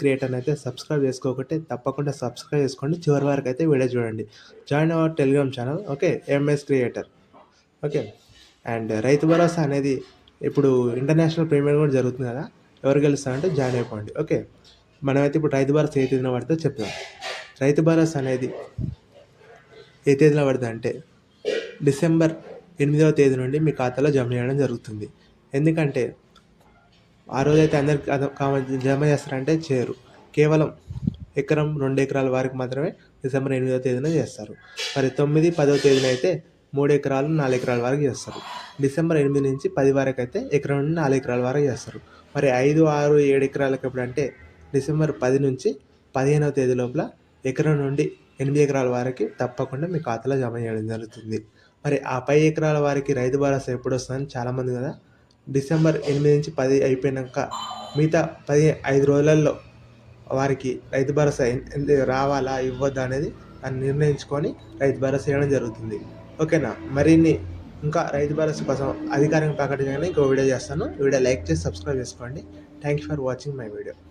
Creator అయితే subscribe చేసుకోకుంటే తప్పకుండా subscribe చేసుకోండి. చివరి వరకు అయితే వీడియో చూడండి. Join our Telegram channel okay MS creator okay and Rythu Bharosa అనేది ఇప్పుడు ఇంటర్నేషనల్ ప్రీమియం కూడా జరుగుతుంది కదా? ఎవరు గెలుస్తారంటే జాయిన్ అయిపోండి ఓకే మనమైతే ఇప్పుడు రైతు భరోసా ఏ తేదీన పడితే చెప్తాం రైతు భరోసా అనేది ఏ తేదీన పడుతుంది అంటే డిసెంబర్ ఎనిమిదవ తేదీ నుండి మీ ఖాతాలో జమ చేయడం జరుగుతుంది. ఎందుకంటే ఆ రోజైతే అందరికి అద- జమ చేస్తారంటే చేయరు. కేవలం ఎకరం రెండు ఎకరాల వారికి మాత్రమే డిసెంబర్ ఎనిమిదవ తేదీన చేస్తారు. మరి తొమ్మిది పదవ తేదీన అయితే మూడు ఎకరాలు నాలుగు ఎకరాల వరకు చేస్తారు. డిసెంబర్ ఎనిమిది నుంచి పది వరకు అయితే ఎకరం నుండి నాలుగు ఎకరాల వరకు చేస్తారు. మరి ఐదు ఆరు ఏడు ఎకరాలకు ఎప్పుడు అంటే డిసెంబర్ పది నుంచి పదిహేనవ తేదీ లోపల ఎకరం నుండి ఎనిమిది ఎకరాల వారికి తప్పకుండా మీ ఖాతాలో జమ చేయడం జరుగుతుంది. మరి ఆ పై ఎకరాల వారికి రైతు భరోసా ఎప్పుడు వస్తుందని చాలామంది కదా డిసెంబర్ ఎనిమిది నుంచి పది అయిపోయినాక మిగతా పది ఐదు రోజులలో వారికి రైతు భరోసా రావాలా ఇవ్వద్దా అనేది దాన్ని నిర్ణయించుకొని రైతు భరోసా ఇవ్వడం జరుగుతుంది. ఓకేనా? మరిన్ని ఇంకా రైతు భరోసా కోసం అధికారికంగా ప్రకటించగానే ఇంకో వీడియో చేస్తాను. వీడియో లైక్ చేసి సబ్స్క్రైబ్ చేసుకోండి. Thank you for watching my video.